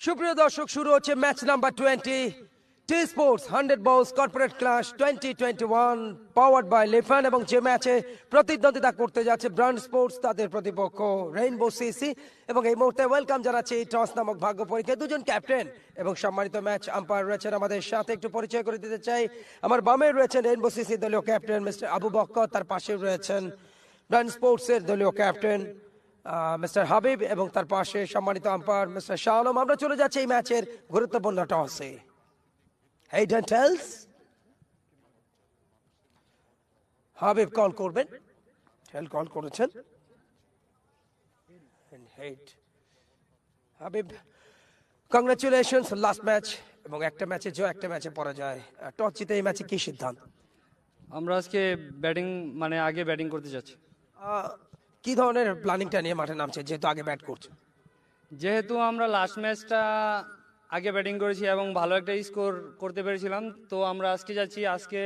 সুপ্রিয় দর্শক, শুরু হচ্ছে match number twenty. T sports hundred balls corporate class twenty twenty one powered by Lifan এবং যে ম্যাচে প্রতিদ্বন্দ্বিতা করতে যাচ্ছে ব্রান্ড স্পোর্টস তাদের প্রতিপক্ষ রেইনবো সিসি এবং এই মুহূর্তে ওয়েলকাম জানাচ্ছি টস নামক ভাগ্য পরীক্ষায় দুজন ক্যাপ্টেন এবং সম্মানিত ম্যাচ আম্পায়ার রয়েছেন আমাদের সাথে। একটু পরিচয় করে দিতে চাই, আমার বামে রয়েছেন রেইনবো সিসি দলীয় ক্যাপ্টেন মিস্টার আবু বক্কর, তার পাশে রয়েছেন ব্রান্ড স্পোর্টসের দলীয় ক্যাপ্টেন মিস্টার হাবিব এবং তার পাশে সম্মানিত আম্পায়ার মিস্টার শাহ আলম আমরা চলে যাচ্ছি এই ম্যাচের গুরুত্বপূর্ণ টসে। হেইডেন টেলস হাবিব কল করবেন। টেল কল করেছেন। Head Habib congratulations last match এবং একটা ম্যাচে জয় একটা ম্যাচে পরাজয়। টস জিতে এই ম্যাচে কি সিদ্ধান্ত? আমরা আজকে ব্যাটিং মানে আগে ব্যাটিং করতে যাচ্ছি। কি ধরনের প্ল্যানিংটা নিয়ে মাঠে নামছে যেহেতু আগে ব্যাট করছে? যেহেতু আমরা লাস্ট ম্যাচটা আগে ব্যাটিং করেছি এবং ভালো একটা স্কোর করতে পেরেছিলাম তো আমরা আজকে যাচ্ছি আজকে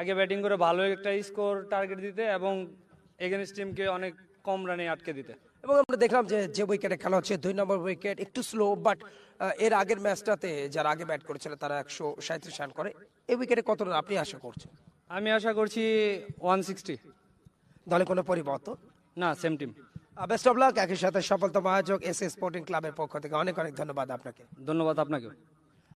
আগে ব্যাটিং করে ভালো একটা স্কোর টার্গেট দিতে এবং এগেনস্ট টিমকে অনেক কম রানে আটকে দিতে। এবং আমরা দেখলাম যে যে উইকেটে খেলা হচ্ছে দুই নম্বর উইকেট একটু স্লো বাট এর আগের ম্যাচটাতে যারা আগে ব্যাট করেছিল তারা একশো সাঁত্রিশ রান করে। এই উইকেটে কত রান আপনি আশা করছেন? আমি আশা করছি ওয়ান সিক্সটি দলে কোনো পরিবর্তন? না same team best of luck একই সাথে সফলতম আয়োজক এস এস স্পোর্টিং ক্লাবের পক্ষ থেকে অনেক অনেক ধন্যবাদ আপনাকে। ধন্যবাদ আপনাকে